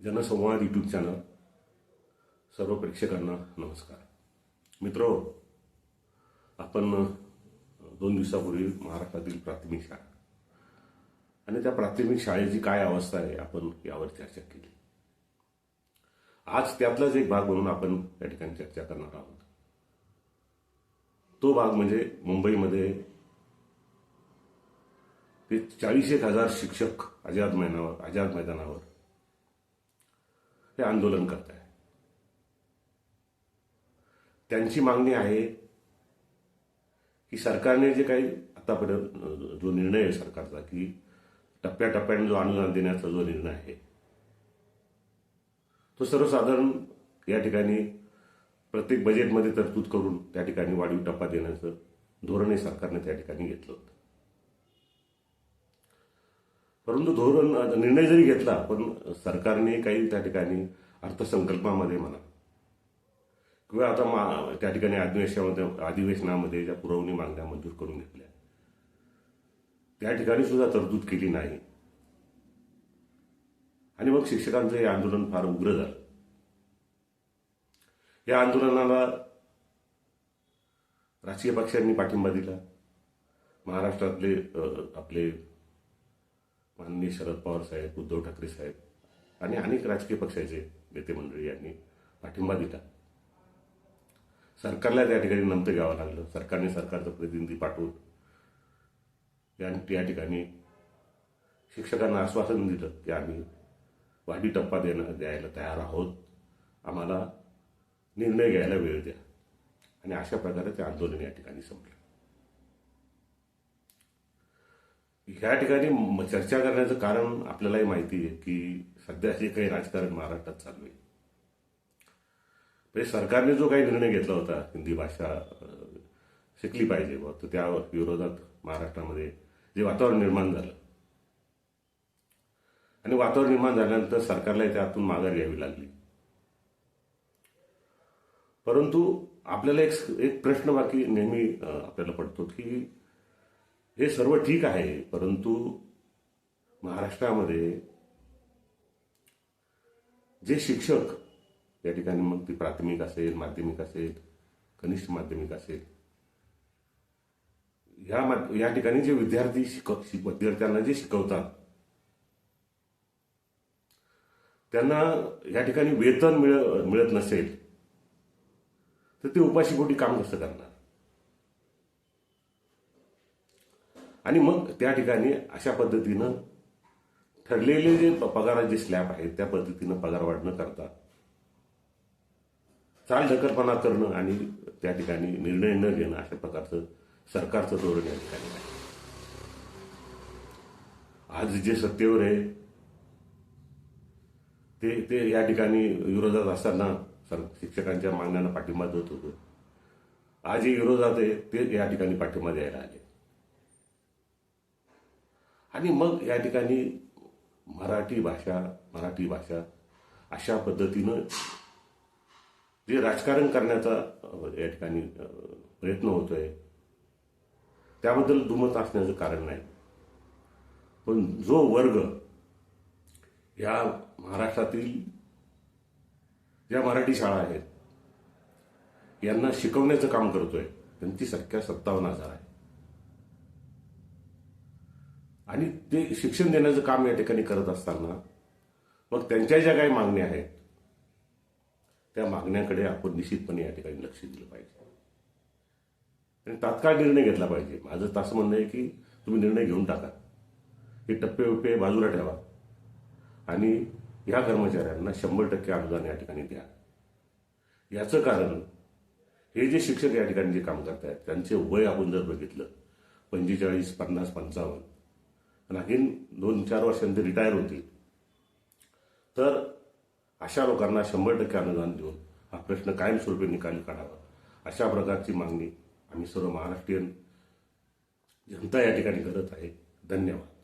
जनसंवाद YouTube channel सर्व प्रेक्षकांना नमस्कार. मित्र आपण दोन दिवसापूर्वी महाराष्ट्रातील प्राथमिक शाळा आणि त्या प्राथमिक शाळेची काय अवस्था आहे आपण यावर चर्चा केली. आज त्यातलाच एक भाग म्हणून आपण या ठिकाणी चर्चा करणार आहोत. तो भाग म्हणजे मुंबईमध्ये ते चाळीस एक हजार शिक्षक आझाद मैदानावर आझाद मैदानावर हे आंदोलन करत आहे त्यांची मागणी आहे की सरकारने जे काही आतापर्यंत जो निर्णय आहे सरकारचा की टप्प्याटप्प्याने जो अनुदान देण्याचा जो निर्णय आहे तो सर्वसाधारण या ठिकाणी प्रत्येक बजेटमध्ये तरतूद करून त्या ठिकाणी वाढीव टप्पा देण्याचं धोरण हे सरकारने त्या ठिकाणी घेतलं होतं. परंतु धोरण निर्णय जरी घेतला पण सरकारने काही त्या ठिकाणी अर्थसंकल्पामध्ये म्हणा किंवा आता मा त्या ठिकाणी अधिवेशनामध्ये अधिवेशनामध्ये ज्या पुरवणी मागण्या मंजूर करून घेतल्या त्या ठिकाणी सुद्धा तरतूद केली नाही. आणि मग शिक्षकांचं हे आंदोलन फार उग्र झालं. या आंदोलनाला राजकीय पक्षांनी पाठिंबा दिला. महाराष्ट्रातले आपले माननीय शरद पवार साहेब उद्धव ठाकरे साहेब आणि अनेक राजकीय पक्षाचे नेते मंडळी यांनी पाठिंबा दिला. सरकारला त्या ठिकाणी नंतर घ्यावं लागलं. सरकारने सरकारचं प्रतिनिधी पाठवून या त्या ठिकाणी शिक्षकांना आश्वासन दिलं की आम्ही वाढी टप्पा देणं द्यायला तयार आहोत. आम्हाला निर्णय घ्यायला वेळ द्या. आणि अशा प्रकारे ते आंदोलन या ठिकाणी संपलं. ह्या ठिकाणी चर्चा करण्याचं कारण आपल्यालाही माहिती आहे की सध्या जे काही राजकारण महाराष्ट्रात चालू आहे. म्हणजे सरकारने जो काही निर्णय घेतला होता हिंदी भाषा शिकली पाहिजे व तर त्या विरोधात महाराष्ट्रामध्ये जे वातावरण निर्माण झालं. आणि वातावरण निर्माण झाल्यानंतर सरकारला त्यातून माघार घ्यावी लागली. परंतु आपल्याला एक एक प्रश्न बाकी नेहमी आपल्याला पडतो की हे सर्व ठीक आहे परंतु महाराष्ट्रामध्ये जे शिक्षक या ठिकाणी मग ती प्राथमिक असेल माध्यमिक असेल कनिष्ठ माध्यमिक असेल या मा- या ठिकाणी जे विद्यार्थी शिकव विद्यार्थ्यांना जे शिकवतात त्यांना या ठिकाणी वेतन मिळ मिळत नसेल तर ते उपाशीपोटी काम कसं करणार? आणि मग त्या ठिकाणी अशा पद्धतीनं ठरलेले जे पगाराचे स्लॅब आहेत त्या पद्धतीनं पगार वाढ न करता चाल ढकलपणा करणं आणि त्या ठिकाणी निर्णय न घेणं अशा प्रकारचं सरकारचं धोरण या ठिकाणी आहे. आज जे सत्तेवर आहे ते ते या ठिकाणी विरोधात असताना सर शिक्षकांच्या मागण्यांना पाठिंबा देत होतं. आजही विरोधात आहे ते या ठिकाणी पाठिंबा द्यायला आले. आणि मग या ठिकाणी मराठी भाषा मराठी भाषा अशा पद्धतीनं जे राजकारण करण्याचा या ठिकाणी प्रयत्न होतोय त्याबद्दल दुमत असण्याचं कारण नाही. पण जो वर्ग या महाराष्ट्रातील ज्या मराठी शाळा आहेत यांना शिकवण्याचं काम करतोय त्यांची संख्या सत्तावन्न हजार आहे. आणि ते शिक्षण देण्याचं काम या ठिकाणी करत असताना मग त्यांच्या ज्या काही मागण्या आहेत त्या मागण्याकडे आपण निश्चितपणे या ठिकाणी लक्ष दिलं पाहिजे. आणि तात्काळ निर्णय घेतला पाहिजे. माझं तसं म्हणणं आहे की तुम्ही निर्णय घेऊन टाका. हे टप्पे वप्पे बाजूला ठेवा. आणि ह्या कर्मचाऱ्यांना शंभर टक्के अनुदान या ठिकाणी द्या. याचं कारण हे जे शिक्षक या ठिकाणी जे काम करतायत त्यांचे वय आपण जर बघितलं पंचेचाळीस पन्नास पंचावन्न आणि दोन चार वर्षांनी रिटायर होतील. तर अशा लोकांना शंभर टक्के अनुदान देऊन हा प्रश्न कायमस्वरूपी निकाली काढावा. अशा प्रकारची मागणी आम्ही सर्व महाराष्ट्रीयन जनता या ठिकाणी करत आहे. धन्यवाद.